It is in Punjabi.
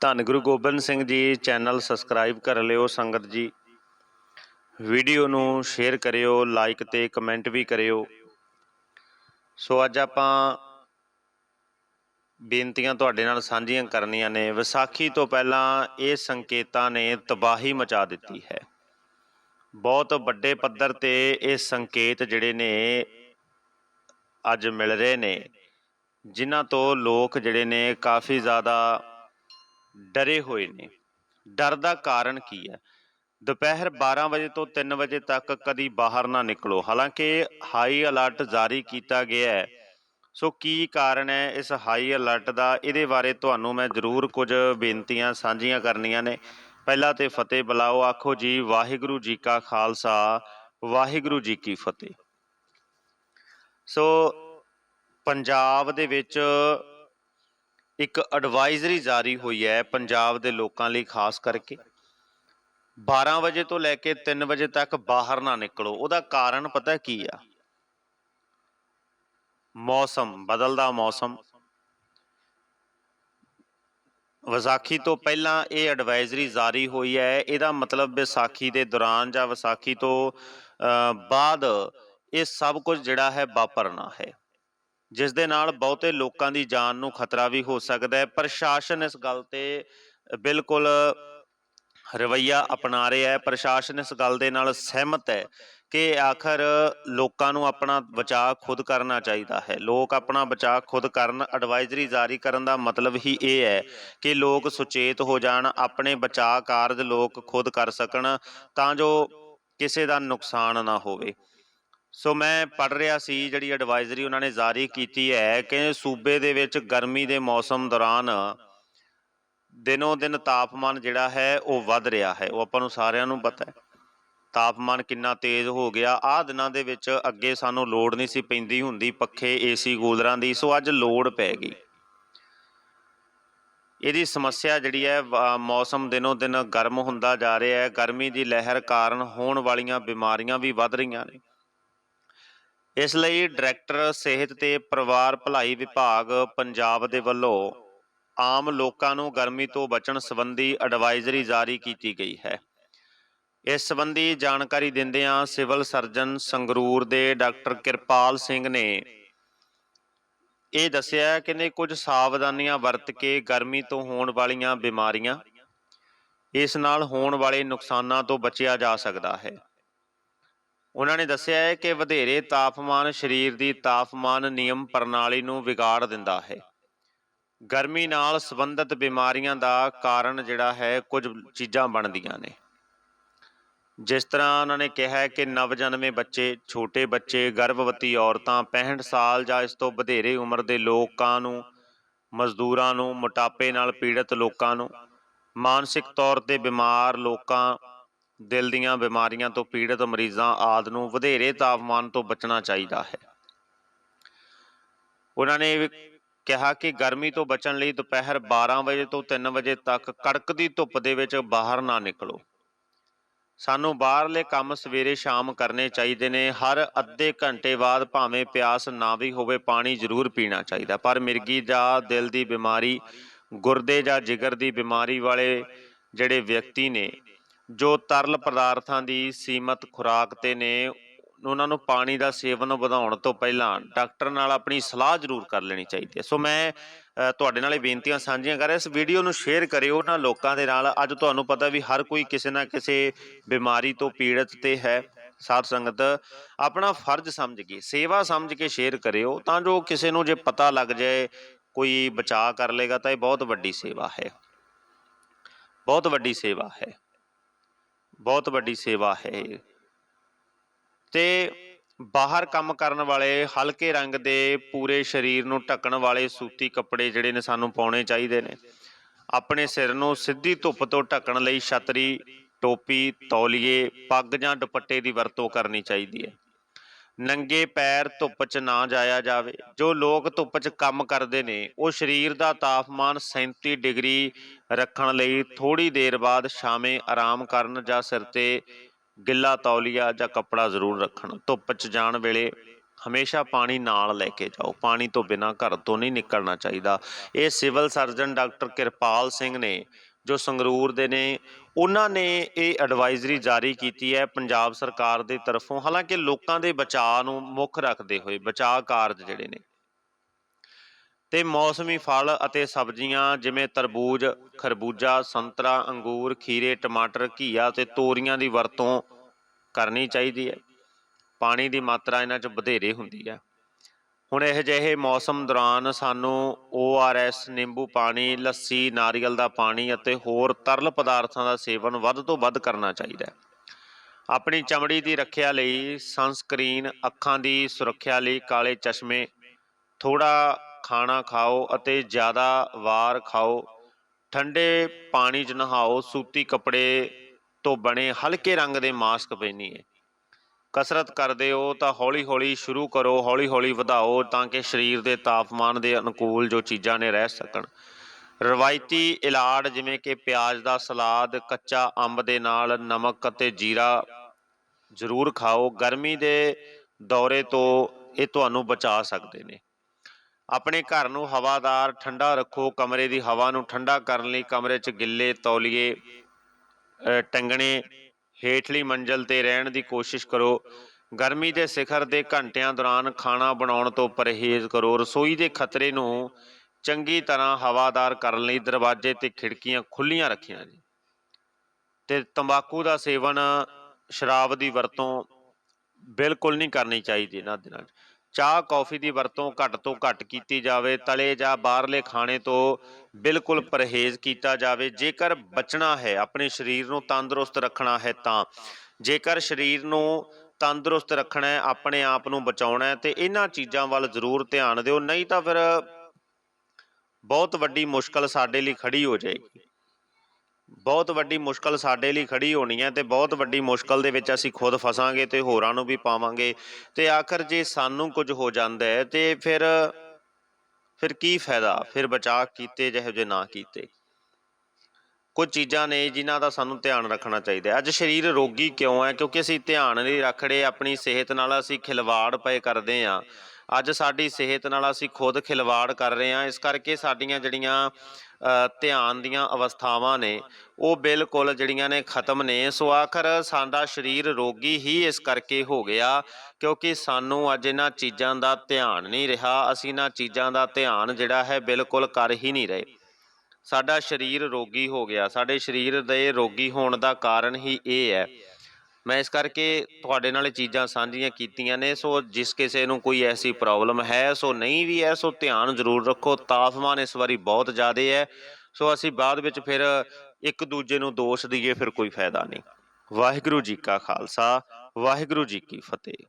ਧੰਨ ਗੁਰੂ ਗੋਬਿੰਦ ਸਿੰਘ ਜੀ, ਚੈਨਲ ਸਬਸਕ੍ਰਾਈਬ ਕਰ ਲਿਓ ਸੰਗਤ ਜੀ। ਵੀਡੀਓ ਨੂੰ ਸ਼ੇਅਰ ਕਰਿਓ ਲਾਈਕ ਤੇ ਕਮੈਂਟ ਵੀ ਕਰਿਓ। ਸੋ ਅੱਜ ਆਪਾਂ ਬੇਨਤੀਆਂ ਤੁਹਾਡੇ ਨਾਲ ਸਾਂਝੀਆਂ ਕਰਨੀਆਂ ਨੇ। ਵਿਸਾਖੀ ਤੋਂ ਪਹਿਲਾਂ ਇਹ ਸੰਕੇਤਾਂ ਨੇ ਤਬਾਹੀ ਮਚਾ ਦਿੱਤੀ ਹੈ। ਬਹੁਤ ਵੱਡੇ ਪੱਧਰ ਤੇ ਇਹ ਸੰਕੇਤ ਜਿਹੜੇ ਨੇ ਅੱਜ ਮਿਲ ਰਹੇ ਨੇ। ਜਿਨ੍ਹਾਂ ਤੋਂ ਲੋਕ ਜਿਹੜੇ ਨੇ ਕਾਫੀ ਜ਼ਿਆਦਾ ਡਰੇ ਹੋਏ ਨੇ। ਡਰ ਦਾ ਕਾਰਨ ਕੀ ਹੈ? ਦੁਪਹਿਰ 12 ਵਜੇ ਤੋਂ 3 ਵਜੇ ਤੱਕ ਕਦੀ ਬਾਹਰ ਨਾ ਨਿਕਲੋ। ਹਾਲਾਂਕਿ ਹਾਈ ਅਲਰਟ ਜਾਰੀ ਕੀਤਾ ਗਿਆ ਹੈ। ਸੋ ਕੀ ਕਾਰਨ ਹੈ ਇਸ ਹਾਈ ਅਲਰਟ ਦਾ? ਇਹਦੇ ਬਾਰੇ ਤੁਹਾਨੂੰ ਮੈਂ ਜ਼ਰੂਰ ਕੁਝ ਬੇਨਤੀਆਂ ਸਾਂਝੀਆਂ ਕਰਨੀਆਂ ਨੇ। ਪਹਿਲਾਂ ਤੇ ਫਤਿਹ ਬੁਲਾਓ। ਆਖੋ ਜੀ, ਵਾਹਿਗੁਰੂ ਜੀ ਕਾ ਖਾਲਸਾ, ਵਾਹਿਗੁਰੂ ਜੀ ਕੀ ਫਤਿਹ। ਸੋ ਪੰਜਾਬ ਦੇ ਵਿੱਚ ਇੱਕ ਐਡਵਾਈਜ਼ਰੀ ਜਾਰੀ ਹੋਈ ਹੈ ਪੰਜਾਬ ਦੇ ਲੋਕਾਂ ਲਈ, ਖਾਸ ਕਰਕੇ। 12 ਵਜੇ ਤੋਂ ਲੈ ਕੇ 3 ਵਜੇ ਤੱਕ ਬਾਹਰ ਨਾ ਨਿਕਲੋ। ਉਹਦਾ ਕਾਰਨ ਪਤਾ ਕੀ ਆ? ਮੌਸਮ, ਬਦਲਦਾ ਮੌਸਮ। ਵਿਸਾਖੀ ਤੋਂ ਪਹਿਲਾਂ ਇਹ ਐਡਵਾਈਜ਼ਰੀ ਜਾਰੀ ਹੋਈ ਹੈ। ਇਹਦਾ ਮਤਲਬ ਵਿਸਾਖੀ ਦੇ ਦੌਰਾਨ ਜਾਂ ਵਿਸਾਖੀ ਤੋਂ ਬਾਅਦ ਇਹ ਸਭ ਕੁਝ ਜਿਹੜਾ ਹੈ ਵਾਪਰਨਾ ਹੈ। ਜਿਸ ਦੇ ਨਾਲ ਬਹੁਤੇ ਲੋਕਾਂ ਦੀ ਜਾਨ ਨੂੰ ਖਤਰਾ ਵੀ ਹੋ ਸਕਦਾ ਹੈ। ਪ੍ਰਸ਼ਾਸਨ ਇਸ ਗੱਲ ਤੇ ਬਿਲਕੁਲ ਰਵਈਆ ਅਪਣਾ ਰਿਹਾ ਹੈ। ਪ੍ਰਸ਼ਾਸਨ ਇਸ ਗੱਲ ਦੇ ਨਾਲ ਸਹਿਮਤ ਹੈ ਕਿ ਆਖਰ ਲੋਕਾਂ ਨੂੰ ਆਪਣਾ ਬਚਾਅ ਖੁਦ ਕਰਨਾ ਚਾਹੀਦਾ ਹੈ। ਲੋਕ ਆਪਣਾ ਬਚਾਅ ਖੁਦ ਕਰਨ ਐਡਵਾਈਜ਼ਰੀ ਜਾਰੀ ਕਰਨ ਦਾ ਮਤਲਬ ਹੀ ਇਹ ਹੈ ਕਿ ਲੋਕ ਸੁਚੇਤ ਹੋ ਜਾਣ, ਆਪਣੇ ਬਚਾਅ ਕਾਰਜ ਲੋਕ ਖੁਦ ਕਰ ਸਕਣ ਤਾਂ ਜੋ ਕਿਸੇ ਦਾ ਨੁਕਸਾਨ ਨਾ ਹੋਵੇ। ਸੋ ਮੈਂ ਪੜ ਰਿਹਾ ਸੀ, ਜਿਹੜੀ ਐਡਵਾਈਜ਼ਰੀ ਉਹਨਾਂ ਨੇ ਜਾਰੀ ਕੀਤੀ ਹੈ ਕਿ ਸੂਬੇ ਦੇ ਵਿੱਚ ਗਰਮੀ ਦੇ ਮੌਸਮ ਦੌਰਾਨ ਦਿਨੋਂ ਦਿਨ ਤਾਪਮਾਨ ਜਿਹੜਾ ਹੈ, ਉਹ ਵੱਧ ਰਿਹਾ ਹੈ। ਉਹ ਆਪਾਂ ਨੂੰ ਸਾਰਿਆਂ ਨੂੰ ਪਤਾ ਹੈ। ਤਾਪਮਾਨ ਕਿੰਨਾ ਤੇਜ਼ ਹੋ ਗਿਆ। ਆਹ ਦਿਨਾਂ ਦੇ ਵਿੱਚ ਅੱਗੇ ਸਾਨੂੰ ਲੋੜ ਨਹੀਂ ਸੀ ਪੈਂਦੀ ਹੁੰਦੀ ਪੱਖੇ, ਏਸੀ, ਕੂਲਰਾਂ ਦੀ। ਸੋ ਅੱਜ ਲੋੜ ਪੈ ਗਈ। ਇਹਦੀ ਸਮੱਸਿਆ ਜਿਹੜੀ ਹੈ ਮੌਸਮ ਦਿਨੋਂ ਦਿਨ ਗਰਮ ਹੁੰਦਾ ਜਾ ਰਿਹਾ ਹੈ। ਗਰਮੀ ਦੀ ਲਹਿਰ ਕਾਰਨ ਹੋਣ ਵਾਲੀਆਂ ਬਿਮਾਰੀਆਂ ਵੀ ਵੱਧ ਰਹੀਆਂ ਨੇ। ਇਸ ਲਈ ਡਾਇਰੈਕਟਰ, ਸਿਹਤ ਤੇ ਪਰਿਵਾਰ ਭਲਾਈ ਵਿਭਾਗ ਪੰਜਾਬ ਦੇ ਵੱਲੋਂ ਆਮ ਲੋਕਾਂ ਨੂੰ ਗਰਮੀ ਤੋਂ ਬਚਣ ਸੰਬੰਧੀ ਐਡਵਾਈਜ਼ਰੀ ਜਾਰੀ ਕੀਤੀ ਗਈ ਹੈ। ਇਸ ਸੰਬੰਧੀ ਜਾਣਕਾਰੀ ਦਿੰਦਿਆਂ ਸਿਵਲ ਸਰਜਨ ਸੰਗਰੂਰ ਦੇ ਡਾਕਟਰ ਕਿਰਪਾਲ ਸਿੰਘ ਨੇ ਇਹ ਦੱਸਿਆ ਕਿ ਨੇ ਕੁਝ ਸਾਵਧਾਨੀਆਂ ਵਰਤ ਕੇ ਗਰਮੀ ਤੋਂ ਹੋਣ ਵਾਲੀਆਂ ਬਿਮਾਰੀਆਂ, ਇਸ ਨਾਲ ਹੋਣ ਵਾਲੇ ਨੁਕਸਾਨਾਂ ਤੋਂ ਬਚਿਆ ਜਾ ਸਕਦਾ ਹੈ। ਉਹਨਾਂ ਨੇ ਦੱਸਿਆ ਹੈ ਕਿ ਵਧੇਰੇ ਤਾਪਮਾਨ ਸਰੀਰ ਦੀ ਤਾਪਮਾਨ ਨਿਯਮ ਪ੍ਰਣਾਲੀ ਨੂੰ ਵਿਗਾੜ ਦਿੰਦਾ ਹੈ। ਗਰਮੀ ਨਾਲ ਸੰਬੰਧਿਤ ਬਿਮਾਰੀਆਂ ਦਾ ਕਾਰਨ ਜਿਹੜਾ ਹੈ, ਕੁਝ ਚੀਜ਼ਾਂ ਬਣਦੀਆਂ ਨੇ। ਜਿਸ ਤਰ੍ਹਾਂ ਉਹਨਾਂ ਨੇ ਕਿਹਾ ਕਿ ਨਵਜਨਮੇ ਬੱਚੇ, ਛੋਟੇ ਬੱਚੇ, ਗਰਭਵਤੀ ਔਰਤਾਂ 65 ਸਾਲ ਜਾਂ ਇਸ ਤੋਂ ਵਧੇਰੇ ਉਮਰ ਦੇ ਲੋਕਾਂ ਨੂੰ, ਮਜ਼ਦੂਰਾਂ ਨੂੰ, ਮੋਟਾਪੇ ਨਾਲ ਪੀੜਤ ਲੋਕਾਂ ਨੂੰ, ਮਾਨਸਿਕ ਤੌਰ ਤੇ ਬਿਮਾਰ ਲੋਕਾਂ ਦਿਲ ਦੀਆਂ ਬਿਮਾਰੀਆਂ ਤੋਂ ਪੀੜਤ ਮਰੀਜ਼ਾਂ ਆਦ ਨੂੰ ਵਧੇਰੇ ਤਾਪਮਾਨ ਤੋਂ ਬਚਣਾ ਚਾਹੀਦਾ ਹੈ। ਉਹਨਾਂ ਨੇ ਕਿਹਾ ਕਿ ਗਰਮੀ ਤੋਂ ਬਚਣ ਲਈ ਦੁਪਹਿਰ 12 ਵਜੇ ਤੋਂ 3 ਵਜੇ ਤੱਕ ਕੜਕਦੀ ਧੁੱਪ ਦੇ ਵਿੱਚ ਬਾਹਰ ਨਾ ਨਿਕਲੋ। ਸਾਨੂੰ ਬਾਹਰਲੇ ਕੰਮ ਸਵੇਰੇ ਸ਼ਾਮ ਕਰਨੇ ਚਾਹੀਦੇ ਨੇ। ਹਰ ਅੱਧੇ ਘੰਟੇ ਬਾਅਦ ਭਾਵੇਂ ਪਿਆਸ ਨਾ ਵੀ ਹੋਵੇ, ਪਾਣੀ ਜ਼ਰੂਰ ਪੀਣਾ ਚਾਹੀਦਾ। ਪਰ ਮਿਰਗੀ ਜਾਂ ਦਿਲ ਦੀ ਬਿਮਾਰੀ, ਗੁਰਦੇ ਜਾਂ ਜਿਗਰ ਦੀ ਬਿਮਾਰੀ ਵਾਲੇ ਜਿਹੜੇ ਵਿਅਕਤੀ ਨੇ ਜੋ ਤਰਲ ਪਦਾਰਥਾਂ ਦੀ ਸੀਮਤ ਖੁਰਾਕ ਤੇ ਨੇ, ਉਹਨਾਂ ਨੂੰ ਪਾਣੀ ਦਾ ਸੇਵਨ ਵਧਾਉਣ ਤੋਂ ਪਹਿਲਾਂ ਡਾਕਟਰ ਨਾਲ ਆਪਣੀ ਸਲਾਹ ਜ਼ਰੂਰ ਕਰ ਲੈਣੀ ਚਾਹੀਦੀ ਹੈ। ਸੋ ਮੈਂ ਤੁਹਾਡੇ ਨਾਲ ਇਹ ਬੇਨਤੀਆਂ ਸਾਂਝੀਆਂ ਕਰ ਰਿਹਾ। ਇਸ ਵੀਡੀਓ ਨੂੰ ਸ਼ੇਅਰ ਕਰਿਓ ਉਹਨਾਂ ਲੋਕਾਂ ਦੇ ਨਾਲ। ਅੱਜ ਤੁਹਾਨੂੰ ਪਤਾ ਵੀ ਹਰ ਕੋਈ ਕਿਸੇ ਨਾ ਕਿਸੇ ਬਿਮਾਰੀ ਤੋਂ ਪੀੜਤ ਤੇ ਹੈ। ਸਾਧ ਸੰਗਤ, ਆਪਣਾ ਫਰਜ਼ ਸਮਝ ਕੇ, ਸੇਵਾ ਸਮਝ ਕੇ ਸ਼ੇਅਰ ਕਰਿਓ ਤਾਂ ਜੋ ਕਿਸੇ ਨੂੰ ਜੇ ਪਤਾ ਲੱਗ ਜਾਏ, ਕੋਈ ਬਚਾਅ ਕਰ ਲੇਗਾ ਤਾਂ ਇਹ ਬਹੁਤ ਵੱਡੀ ਸੇਵਾ ਹੈ। ਬਹੁਤ ਵੱਡੀ ਸੇਵਾ ਹੈ। ਬਹੁਤ ਵੱਡੀ ਸੇਵਾ ਹੈ ਇਹ। ਤੇ ਬਾਹਰ ਕੰਮ ਕਰਨ ਵਾਲੇ ਹਲਕੇ ਰੰਗ ਦੇ ਪੂਰੇ ਸਰੀਰ ਨੂੰ ਢੱਕਣ ਵਾਲੇ ਸੂਤੀ ਕੱਪੜੇ ਜਿਹੜੇ ਨੇ ਸਾਨੂੰ ਪਾਉਣੇ ਚਾਹੀਦੇ ਨੇ ਆਪਣੇ ਸਿਰ ਨੂੰ ਸਿੱਧੀ ਧੁੱਪ ਤੋਂ ਢੱਕਣ ਲਈ ਛਤਰੀ, ਟੋਪੀ, ਤੌਲੀਏ, ਪੱਗ ਜਾਂ ਦੁਪੱਟੇ ਦੀ ਵਰਤੋਂ ਕਰਨੀ ਚਾਹੀਦੀ ਹੈ ਨੰਗੇ ਪੈਰ ਧੁੱਪ 'ਚ ਨਾ ਜਾਇਆ ਜਾਵੇ। ਜੋ ਲੋਕ ਧੁੱਪ 'ਚ ਕੰਮ ਕਰਦੇ ਨੇ, ਉਹ ਸਰੀਰ ਦਾ ਤਾਪਮਾਨ 37 ਡਿਗਰੀ ਰੱਖਣ ਲਈ ਥੋੜੀ ਦੇਰ ਬਾਅਦ ਸ਼ਾਮੇ ਆਰਾਮ ਕਰਨ ਜਾਂ ਸਿਰ ਤੇ ਗਿੱਲਾ ਤੌਲੀਆ ਜਾਂ ਕੱਪੜਾ ਜ਼ਰੂਰ ਰੱਖਣ। ਧੁੱਪ 'ਚ ਜਾਣ ਵੇਲੇ ਹਮੇਸ਼ਾ ਪਾਣੀ ਨਾਲ ਲੈ ਕੇ ਜਾਓ। ਪਾਣੀ ਤੋਂ ਬਿਨਾਂ ਘਰ ਤੋਂ ਨਹੀਂ ਨਿਕਲਣਾ ਚਾਹੀਦਾ। ਇਹ civil surgeon doctor Kirpal Singh ਨੇ ਜੋ ਸੰਗਰੂਰ ਦੇ ਨੇ, ਉਹਨਾਂ ਨੇ ਇਹ ਐਡਵਾਈਜ਼ਰੀ ਜਾਰੀ ਕੀਤੀ ਹੈ ਪੰਜਾਬ ਸਰਕਾਰ ਦੇ ਤਰਫੋਂ। ਹਾਲਾਂਕਿ ਲੋਕਾਂ ਦੇ ਬਚਾਅ ਨੂੰ ਮੁੱਖ ਰੱਖਦੇ ਹੋਏ ਬਚਾਅ ਕਾਰਜ ਜਿਹੜੇ ਨੇ, ਤੇ ਮੌਸਮੀ ਫਲ ਅਤੇ ਸਬਜ਼ੀਆਂ ਜਿਵੇਂ ਤਰਬੂਜ, ਖਰਬੂਜਾ, ਸੰਤਰਾ, ਅੰਗੂਰ, ਖੀਰੇ, ਟਮਾਟਰ, ਘੀਆ ਤੇ ਤੋਰੀਆਂ ਦੀ ਵਰਤੋਂ ਕਰਨੀ ਚਾਹੀਦੀ ਹੈ। ਪਾਣੀ ਦੀ ਮਾਤਰਾ ਇਹਨਾਂ 'ਚ ਵਧੇਰੇ ਹੁੰਦੀ ਹੈ। ਹੁਣ ਇਹ ਜਿਹੇ ਮੌਸਮ ਦੌਰਾਨ ਸਾਨੂੰ ORS ਨਿੰਬੂ ਪਾਣੀ, ਲੱਸੀ, ਨਾਰੀਅਲ ਦਾ ਪਾਣੀ ਅਤੇ ਹੋਰ ਤਰਲ ਪਦਾਰਥਾਂ ਦਾ ਸੇਵਨ ਵੱਧ ਤੋਂ ਵੱਧ ਕਰਨਾ ਚਾਹੀਦਾ ਹੈ। ਆਪਣੀ ਚਮੜੀ ਦੀ ਰੱਖਿਆ ਲਈ ਸਨਸਕ੍ਰੀਨ, ਅੱਖਾਂ ਦੀ ਸੁਰੱਖਿਆ ਲਈ ਕਾਲੇ ਚਸ਼ਮੇ ਥੋੜਾ ਖਾਣਾ ਖਾਓ ਅਤੇ ਜ਼ਿਆਦਾ ਵਾਰ ਖਾਓ, ਠੰਡੇ ਪਾਣੀ 'ਚ ਨਹਾਓ, ਸੂਤੀ ਕੱਪੜੇ ਤੋਂ ਬਣੇ ਹਲਕੇ ਰੰਗ ਦੇ ਮਾਸਕ ਪਹਿਨੀਏ। ਕਸਰਤ ਕਰਦੇ ਹੋ ਤਾਂ ਹੌਲੀ-ਹੌਲੀ ਸ਼ੁਰੂ ਕਰੋ ਹੌਲੀ-ਹੌਲੀ ਵਧਾਓ ਤਾਂ ਕਿ ਸਰੀਰ ਦੇ ਤਾਪਮਾਨ ਦੇ ਅਨੁਕੂਲ ਜੋ ਚੀਜ਼ਾਂ ਨੇ ਰਹਿ ਸਕਣ। ਰਵਾਇਤੀ ਇਲਾਜ ਜਿਵੇਂ ਕਿ ਪਿਆਜ਼ ਦਾ ਸਲਾਦ ਕੱਚਾ ਅੰਬ ਦੇ ਨਾਲ ਨਮਕ ਅਤੇ ਜੀਰਾ ਜ਼ਰੂਰ ਖਾਓ। ਗਰਮੀ ਦੇ ਦੌਰੇ ਤੋਂ ਇਹ ਤੁਹਾਨੂੰ ਬਚਾ ਸਕਦੇ ਨੇ। ਆਪਣੇ ਘਰ ਨੂੰ ਹਵਾਦਾਰ ਠੰਡਾ ਰੱਖੋ। ਕਮਰੇ ਦੀ ਹਵਾ ਨੂੰ ਠੰਡਾ ਕਰਨ ਲਈ ਕਮਰੇ 'ਚ ਗਿੱਲੇ ਤੌਲੀਏ ਅ, ਟੰਗਣੇ ਹੇਠਲੀ ਮੰਜ਼ਲ ਤੇ ਰਹਿਣ ਦੀ ਕੋਸ਼ਿਸ਼ ਕਰੋ। ਗਰਮੀ ਦੇ ਸਿਖਰ ਦੇ ਘੰਟਿਆਂ ਦੌਰਾਨ ਖਾਣਾ ਬਣਾਉਣ ਤੋਂ ਪਰਹੇਜ਼ ਕਰੋ। ਰਸੋਈ ਦੇ ਖਤਰੇ ਨੂੰ ਚੰਗੀ ਤਰ੍ਹਾਂ ਹਵਾਦਾਰ ਕਰਨ ਲਈ ਦਰਵਾਜ਼ੇ ਤੇ ਖਿੜਕੀਆਂ ਖੁੱਲੀਆਂ ਰੱਖੀਆਂ ਜੀ। ਤੇ ਤੰਬਾਕੂ ਦਾ ਸੇਵਨ ਸ਼ਰਾਬ ਦੀ ਵਰਤੋਂ ਬਿਲਕੁਲ ਨਹੀਂ ਕਰਨੀ ਚਾਹੀਦੀ ਇਹਨਾਂ ਦਿਨਾਂ 'ਚ। ਚਾਹ ਕੌਫੀ ਦੀ ਵਰਤੋਂ ਘੱਟ ਤੋਂ ਘੱਟ ਕੀਤੀ ਜਾਵੇ, ਤਲੇ ਜਾਂ ਬਾਹਰਲੇ ਖਾਣੇ ਤੋਂ ਬਿਲਕੁਲ ਪਰਹੇਜ਼ ਕੀਤਾ ਜਾਵੇ। ਜੇਕਰ ਬਚਣਾ ਹੈ, ਆਪਣੇ ਸਰੀਰ ਨੂੰ ਤੰਦਰੁਸਤ ਰੱਖਣਾ ਹੈ ਤਾਂ। ਜੇਕਰ ਸਰੀਰ ਨੂੰ ਤੰਦਰੁਸਤ ਰੱਖਣਾ ਹੈ, ਆਪਣੇ ਆਪ ਨੂੰ ਬਚਾਉਣਾ ਹੈ, ਤੇ ਇਹਨਾਂ ਚੀਜ਼ਾਂ ਵੱਲ ਜ਼ਰੂਰ ਧਿਆਨ ਦਿਓ, ਨਹੀਂ ਤਾਂ ਫਿਰ ਬਹੁਤ ਵੱਡੀ ਮੁਸ਼ਕਲ ਸਾਡੇ ਲਈ ਖੜੀ ਹੋ ਜਾਏਗੀ। ਬਹੁਤ ਵੱਡੀ ਮੁਸ਼ਕਲ ਸਾਡੇ ਲਈ ਖੜੀ ਹੋਣੀ ਹੈ ਤੇ ਬਹੁਤ ਵੱਡੀ ਮੁਸ਼ਕਲ ਦੇ ਵਿੱਚ ਅਸੀਂ ਖੁਦ ਫਸਾਂਗੇ ਤੇ ਹੋਰਾਂ ਨੂੰ ਵੀ ਪਾਵਾਂਗੇ। ਤੇ ਆਖਰ ਜੇ ਸਾਨੂੰ ਕੁਝ ਹੋ ਜਾਂਦਾ ਹੈ ਤੇ ਫਿਰ ਫਿਰ ਕੀ ਫਾਇਦਾ? ਫਿਰ ਬਚਾਅ ਕੀਤੇ ਜਿਹੋ ਜੇ ਨਾ ਕੀਤੇ। ਕੁਝ ਚੀਜ਼ਾਂ ਨੇ ਜਿਨ੍ਹਾਂ ਦਾ ਸਾਨੂੰ ਧਿਆਨ ਰੱਖਣਾ ਚਾਹੀਦਾ ਅੱਜ ਸਰੀਰ ਰੋਗੀ ਕਿਉਂ ਹੈ? ਕਿਉਂਕਿ ਅਸੀਂ ਧਿਆਨ ਨਹੀਂ ਰੱਖੜੇ ਆਪਣੀ ਸਿਹਤ ਨਾਲ ਅਸੀਂ ਖਿਲਵਾੜ ਪਏ ਕਰਦੇ ਹਾਂ। ਅੱਜ ਸਾਡੀ ਸਿਹਤ ਨਾਲ ਅਸੀਂ ਖੁਦ ਖਿਲਵਾੜ ਕਰ ਰਹੇ ਹਾਂ। ਇਸ ਕਰਕੇ ਸਾਡੀਆਂ ਜਿਹੜੀਆਂ ਧਿਆਨ ਦੀਆਂ ਅਵਸਥਾਵਾਂ ਨੇ, ਉਹ ਬਿਲਕੁਲ ਜਿਹੜੀਆਂ ਨੇ ਖਤਮ ਨੇ। ਸੋ ਆਖਰ ਸਾਡਾ ਸਰੀਰ ਰੋਗੀ ਹੀ ਇਸ ਕਰਕੇ ਹੋ ਗਿਆ ਕਿਉਂਕਿ ਸਾਨੂੰ ਅੱਜ ਇਹਨਾਂ ਚੀਜ਼ਾਂ ਦਾ ਧਿਆਨ ਨਹੀਂ ਰਿਹਾ। ਅਸੀਂ ਇਹਨਾਂ ਚੀਜ਼ਾਂ ਦਾ ਧਿਆਨ ਜਿਹੜਾ ਹੈ ਬਿਲਕੁਲ ਕਰ ਹੀ ਨਹੀਂ ਰਹੇ। ਸਾਡਾ ਸਰੀਰ ਰੋਗੀ ਹੋ ਗਿਆ। ਸਾਡੇ ਸਰੀਰ ਦੇ ਰੋਗੀ ਹੋਣ ਦਾ ਕਾਰਨ ਹੀ ਇਹ ਹੈ ਮੈਂ ਇਸ ਕਰਕੇ ਤੁਹਾਡੇ ਨਾਲ ਇਹ ਚੀਜ਼ਾਂ ਸਾਂਝੀਆਂ ਕੀਤੀਆਂ ਨੇ, ਸੋ ਜਿਸ ਕਿਸੇ ਨੂੰ ਕੋਈ ਐਸੀ ਪ੍ਰੋਬਲਮ ਹੈ, ਸੋ ਨਹੀਂ ਵੀ ਹੈ, ਸੋ ਧਿਆਨ ਜ਼ਰੂਰ ਰੱਖੋ, ਤਾਪਮਾਨ ਇਸ ਵਾਰੀ ਬਹੁਤ ਜ਼ਿਆਦਾ ਹੈ। ਸੋ ਅਸੀਂ ਬਾਅਦ ਵਿੱਚ ਫਿਰ ਇੱਕ ਦੂਜੇ ਨੂੰ ਦੋਸ਼ ਦਈਏ, ਫਿਰ ਕੋਈ ਫਾਇਦਾ ਨਹੀਂ। ਵਾਹਿਗੁਰੂ ਜੀ ਕਾ ਖਾਲਸਾ, ਵਾਹਿਗੁਰੂ ਜੀ ਕੀ ਫਤਿਹ।